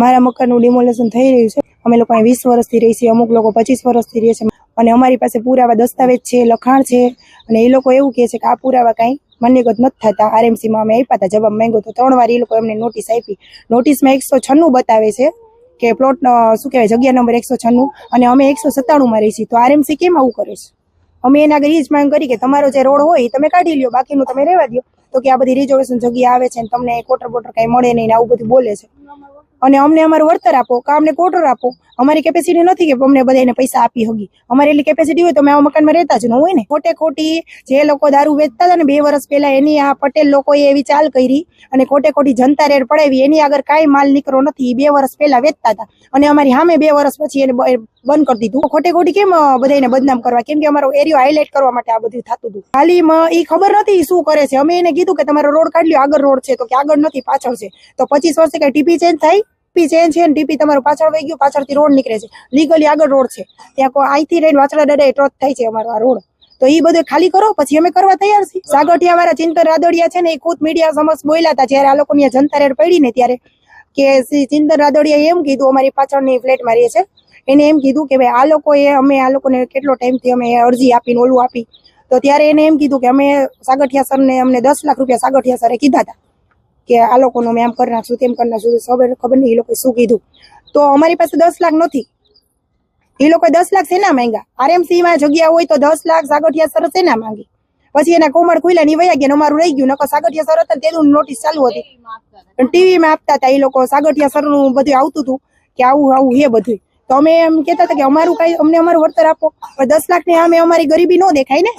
મારા મકાનનું ડિમોલેશન થઈ રહ્યું છે. અમે લોકો અહીં વીસ વર્ષથી રહી છીએ, અમુક લોકો પચીસ વર્ષથી રહે છે. અને અમારી પાસે પુરાવા દસ્તાવેજ છે, લખાણ છે. અને એ લોકો એવું કહે છે કે આ પુરાવા કાંઈ માન્યગત નથી થતા. આરએમસીમાં અમે આપ્યા હતા જવાબ માંગ્યો તો ત્રણ વાર એ લોકો એમને નોટિસ આપી. નોટિસમાં એકસો છન્નું બતાવે છે કે પ્લોટ શું કહેવાય, જગ્યા નંબર એકસો છન્નું અને અમે એકસો સત્તાણુંમાં રહી છીએ. તો આરએમસી કેમ આવું કરે છે? અમે એના આગળ એ જ માંગ કરી કે તમારો જે રોડ હોય એ તમે કાઢી લ્યો, બાકીનું તમે રહેવા દો તો કે આ બધી રિઝર્વેશન જગ્યા આવે છે ને તમને કોટર બોટર કાંઈ મળે નહીં ને આવું બધું બોલે છે. અને અમને અમારું વળતર આપો, કે અમને કોટર આપો. અમારી કેપેસિટી નથી કે અમને બધાને પૈસા આપી હગી. અમારી એટલી કેપેસિટી હોય તો અમે આ મકાનમાં રહેતા જ ન હોય ને. ખોટે ખોટી જે લોકો દારૂ વેચતા હતા ને બે વર્ષ પહેલા, એની આ પટેલ લોકોએ એવી ચાલ કરી અને ખોટે ખોટી જનતા રેડ પડાવી. એની આગળ કાંઈ માલ નીકળો નથી. બે વર્ષ પહેલા વેચતા હતા. અને અમારી સામે બે વર્ષ પછી એને બંધ કરી દીધું. ખોટે ખોટી કેમ બધાને બદનામ કરવા? કેમ કે અમારો એરિયો હાઇલાઇટ કરવા માટે આ બધું થતું હતું. ખાલી એ ખબર નથી શું કરે છે. અમે એને કીધું કે તમારો રોડ કાઢ લ્યો. આગળ રોડ છે. તો કે આગળ નથી, પાછળ છે. તો પચીસ વર્ષે કઈ ટીપી ચેન્જ થાય? ટીપી ચેન્જ છે ડીપી તમારું પાછળ વહી ગયું, પાછળથી રોડ નીકળે છે. લીગલી આગળ રોડ છે. ત્યાં અહીંથી લઈને વાછડા દાડા ટચ થાય છે અમારો આ રોડ. તો એ બધું ખાલી કરો, પછી અમે કરવા તૈયાર છીએ. સાગઠિયા વાળા ચિંતન રાદડિયા છે ને એ ખુદ મીડિયા સમક્ષ બોલ્યા હતા. જ્યારે આ લોકોની જનતા રેડ પડી ને ત્યારે કે ચિંતન રાદડિયાએ એમ કીધું, અમારી પાછળની ફ્લેટમાં રહીએ છે. એને એમ કીધું કે ભાઈ, આ લોકોએ, અમે આ લોકોને કેટલો ટાઈમથી અમે અરજી આપીને ઓલું આપી. તો ત્યારે એને એમ કીધું કે અમે સાગઠિયા સરને અમને દસ લાખ રૂપિયા સાગઠિયા સરે કીધા હતા. કે આ લોકોનું અમે આમ કરી નાખશું, તેમ કરી નાખશું ખબર ખબર નહીં એ લોકોએ શું કીધું. તો અમારી પાસે દસ લાખ નથી. એ લોકોએ દસ લાખ શેના માંગ્યા? આરએમસીમાં જગ્યા હોય તો દસ લાખ સાગઠિયા સર શેના માંગી? પછી એના કોમળ ખુલ્લા ની વયા ગયા અમારું રહી ગયું નકો સાગઠિયા સર હતા તેનું નોટિસ ચાલુ હતી. ટીવી માં આપતા હતા એ લોકો, સાગઠિયા સરનું બધું આવતું હતું કે આવું આવું હે બધું તો અમે એમ કહેતા હતા કે અમારું કઈ અમને અમારું વળતર આપો. પણ દસ લાખની સામે અમારી ગરીબી ન દેખાય ને?